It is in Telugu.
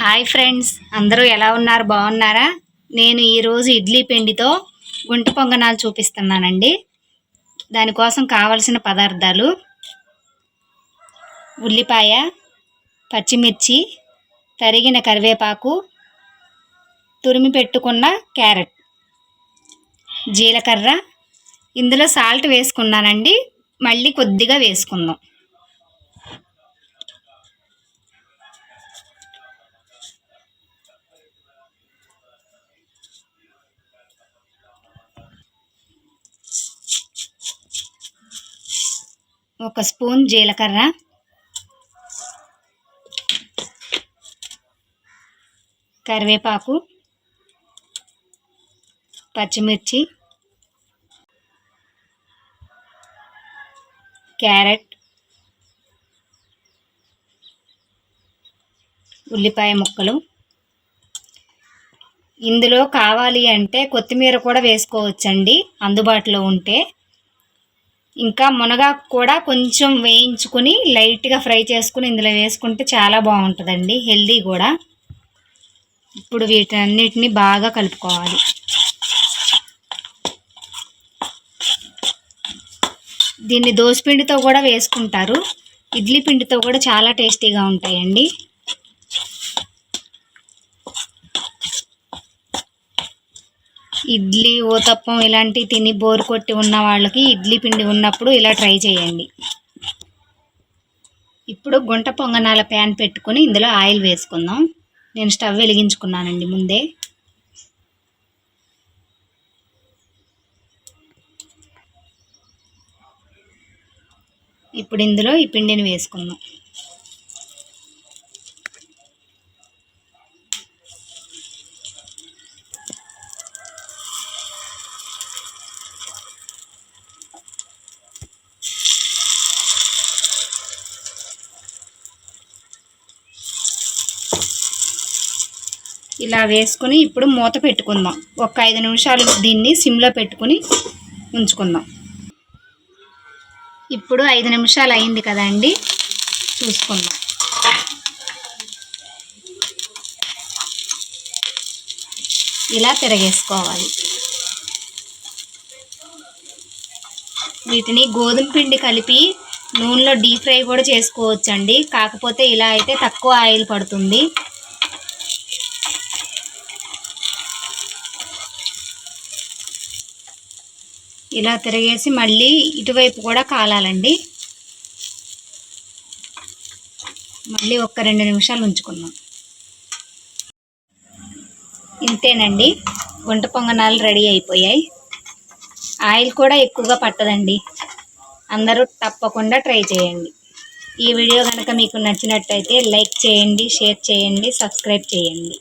హాయ్ ఫ్రెండ్స్ అందరూ ఎలా ఉన్నారు? బాగున్నారా? నేను ఈరోజు ఇడ్లీ పిండితో గుంట పొంగనాలు చూపిస్తున్నానండి. దానికోసం కావలసిన పదార్థాలు ఉల్లిపాయ పచ్చిమిర్చి తరిగిన కరివేపాకు తురిమి పెట్టుకున్న క్యారెట్ జీలకర్ర. ఇందులో సాల్ట్ వేసుకున్నానండి. మళ్ళీ కొద్దిగా వేసుకుందాం. ఒక స్పూన్ జీలకర్ర. కరివేపాకు. పచ్చిమిర్చి. క్యారెట్ ఉల్లిపాయ ముక్కలు. ఇందులో కావాలి అంటే కొత్తిమీర కూడా వేసుకోవచ్చండి అందుబాటులో ఉంటే. ఇంకా మునగాకు కూడా కొంచెం వేయించుకుని లైట్గా ఫ్రై చేసుకుని ఇందులో వేసుకుంటే చాలా బాగుంటుందండి హెల్దీ కూడా. ఇప్పుడు వీటన్నిటిని బాగా కలుపుకోవాలి. దీన్ని దోసపిండితో కూడా వేసుకుంటారు. ఇడ్లీ పిండితో కూడా చాలా టేస్టీగా ఉంటాయండి. ఇడ్లీ ఊతప్పం ఇలాంటి తిని బోరు కొట్టి ఉన్న వాళ్ళకి ఇడ్లీ పిండి ఉన్నప్పుడు ఇలా ట్రై చేయండి. ఇప్పుడు గుంట పొంగనాల ప్యాన్ పెట్టుకొని ఇందులో ఆయిల్ వేసుకుందాం. నేను స్టవ్ వెలిగించుకున్నానండి ముందే. ఇప్పుడు ఇందులో ఈ పిండిని వేసుకుందాం. ఇలా వేసుకుని ఇప్పుడు మూత పెట్టుకుందాం. ఒక ఐదు నిమిషాలు దీన్ని సిమ్లో పెట్టుకుని ఉంచుకుందాం. ఇప్పుడు ఐదు నిమిషాలు అయింది కదండి. చూసుకుందాం. ఇలా తిరగేసుకోవాలి. వీటిని గోధుమ పిండి కలిపి నూనెలో డీప్ ఫ్రై కూడా చేసుకోవచ్చండి. కాకపోతే ఇలా అయితే తక్కువ ఆయిల్ పడుతుంది. ఇలా తిరిగేసి మళ్ళీ ఇటువైపు కూడా కాలాలండి. మళ్ళీ ఒక్క రెండు నిమిషాలు ఉంచుకుందాం. ఇంతేనండి. గుంట పొంగనాలు రెడీ అయిపోయాయి. ఆయిల్ కూడా ఎక్కువగా పట్టదండి. అందరూ తప్పకుండా ట్రై చేయండి. ఈ వీడియో కనుక మీకు నచ్చినట్టయితే లైక్ చేయండి షేర్ చేయండి సబ్స్క్రైబ్ చేయండి.